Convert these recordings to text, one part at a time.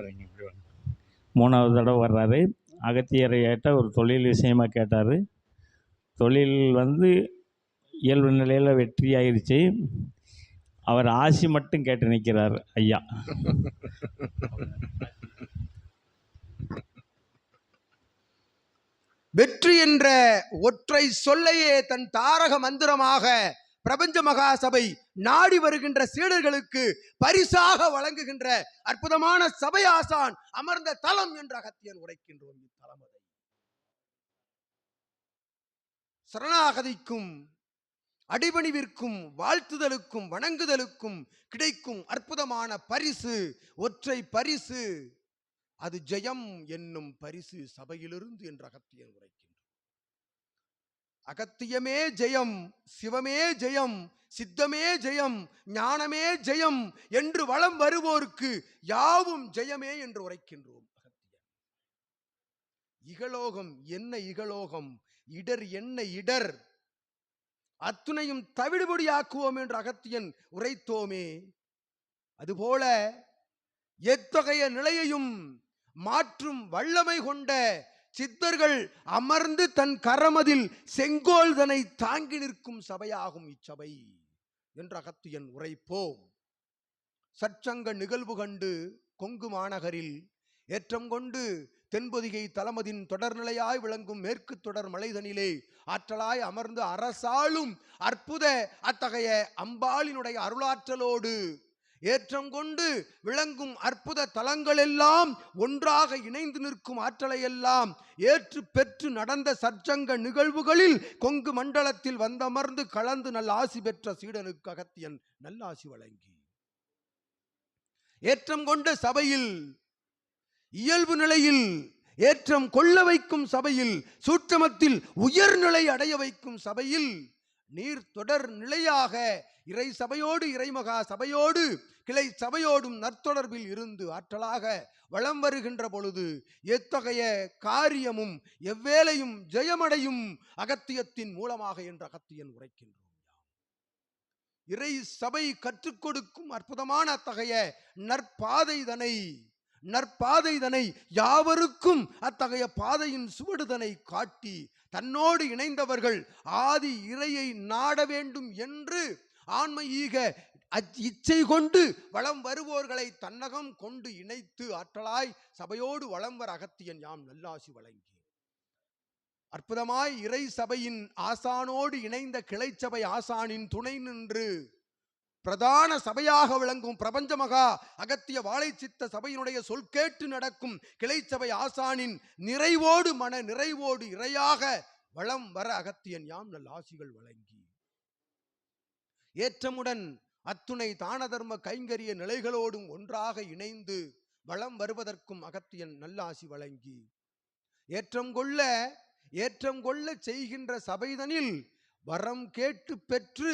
வரீங்க இப்படி வாங்க. மூணாவது தடவை வர்றாரு. அகத்தியரை ஏற்ற ஒரு தொழில் விஷயமா கேட்டார். தொழில் வந்து இயல்பு நிலையில் வெற்றி ஆயிடுச்சு அவர் ஆசி மட்டும் கேட்டு நிற்கிறார் ஐயா. வெற்றி என்ற ஒற்றை சொல்லையே தன் தாரக மந்திரமாக பிரபஞ்ச மகாசபை நாடி வருகின்ற சீடர்களுக்கு பரிசாக வழங்குகின்ற அற்புதமான சபை ஆசான் அமர்ந்த தலம் என்ற அகத்தியன் உரைக்கின்றோம் இத்தலம் அதை சரணாகதிக்கும் அடிபணிவிற்கும் வாழ்த்துதலுக்கும் வணங்குதலுக்கும் கிடைக்கும் அற்புதமான பரிசு ஒற்றை பரிசு. அது ஜெயம் என்னும் பரிசு சபையிலிருந்து என்று அகத்தியன் உரைக்கின்றார் அகத்தியமே ஜெயம் சிவமே ஜெயம் சித்தமே ஜெயம் ஞானமே ஜெயம் என்று வளம் வருவோருக்கு யாவும் ஜெயமே என்று உரைக்கின்றோம் அகத்தியம் இகலோகம் என்ன இகலோகம்? இடர் என்ன இடர்? அத்துணையும் தவிடுபடியாக்குவோம் என்று அகத்தியன் உரைத்தோமே. அதுபோல எத்தகைய நிலையையும் மாற்றும் வல்லமை கொண்ட சித்தர்கள் அமர்ந்து தன் கரமதில் செங்கோல்தனை தாங்கி நிற்கும் சபையாகும் இச்சபை. என்று அகத்தியன் உரைப்போம். சற்சங்க நிகழ்வு கண்டு கொங்கு மாநகரில் ஏற்றம் கொண்டு தென்பொதிகை தலமதின் தொடர்நிலையாய் விளங்கும் மேற்கு தொடர் மலைதனிலே ஆற்றலாய் அமர்ந்து அரசாளும் அற்புத அத்தகைய அம்பாளினுடைய அருளாற்றலோடு ஏற்றம் கொண்டு விளங்கும் அற்புத தலங்களெல்லாம் ஒன்றாக இணைந்து நிற்கும் ஆற்றலையெல்லாம் ஏற்று பெற்று நடந்த சற்சங்க நிகழ்வுகளில் கொங்கு மண்டலத்தில் வந்தமர்ந்து கலந்து நல்ல ஆசி பெற்ற சீடனுக்கு அகத்தியன் நல்லாசி வழங்கி. ஏற்றம் கொண்ட சபையில் இயல்பு நிலையில் ஏற்றம் கொள்ள வைக்கும் சபையில் சூற்றமத்தில் உயர்நிலை அடைய வைக்கும் சபையில் நீர் தொடர் நிலையாக இறை சபையோடு இறைமகா சபையோடு கிளை சபையோடும் நற்தொடர்பில் இருந்து ஆற்றலாக வளம் வருகின்ற பொழுது எத்தகைய காரியமும் எவ்வேளையும் ஜெயமடையும் அகத்தியத்தின் மூலமாக என்று அகத்தியன் உரைக்கின்றோம் இறை சபை கற்றுக் கொடுக்கும் அற்புதமான அத்தகைய நற்பாதை தனை நற்பாதைதனை யாவருக்கும் அத்தகைய பாதையின் சுவடுதனை காட்டி தன்னோடு இணைந்தவர்கள் ஆதி இறையை நாட வேண்டும் என்று ஆன்ம அச்- இச்சை கொண்டு வளம் வருவோர்களை தன்னகம் கொண்டு இணைத்து ஆற்றலாய் சபையோடு வளம் வர அகத்தியன் யாம் நல்லாசி வழங்கி. அற்புதமாய் இறை சபையின் ஆசானோடு இணைந்த கிளைச்சபை ஆசானின் துணை நின்று பிரதான சபையாக விளங்கும் பிரபஞ்ச மகா அகத்திய சித்த சபையினுடைய சொல் கேட்டு நடக்கும் கிளைச்சபை ஆசானின் நிறைவோடு மன நிறைவோடு இறையாக வளம் வர அகத்தியன் யாம் நல் ஆசிகள் வழங்கி. ஏற்றமுடன் அத்துணை தான தர்ம கைங்கரிய நிலைகளோடும் ஒன்றாக இணைந்து வளம் வருவதற்கும் அகத்தியன் நல்லாசி வழங்கி. ஏற்றம் கொள்ள ஏற்றம் கொள்ள செய்கின்ற சபைதனில் வரம் கேட்டு பெற்று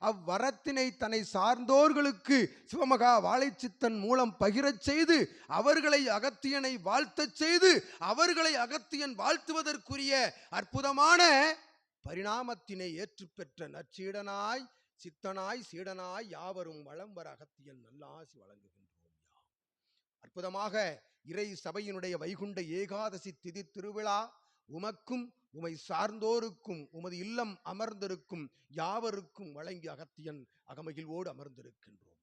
அவ்வரத்தினை தன்னை சார்ந்தோர்களுக்கு சிவமகா வாழைச்சித்தன் மூலம் பகிரச் செய்து அவர்களை அகத்தியனை வாழ்த்தச் செய்து அவர்களை அகத்தியன் வாழ்த்துவதற்குரிய அற்புதமான பரிணாமத்தினை ஏற்று பெற்ற நற்சீடனாய் சித்தனாய் சீடனாய் யாவரும் வளம் வர அகத்தியன் நல்லாசி வழங்குகின்றோம் அற்புதமாக இறை சபையினுடைய வைகுண்ட ஏகாதசி திதி திருவிழா உமக்கும் உமை சார்ந்தோருக்கும் உமது இல்லம் அமர்ந்திருக்கும் யாவருக்கும் வழங்கி அகத்தியன் அகமகிழ்வோடு அமர்ந்திருக்கின்றோம்.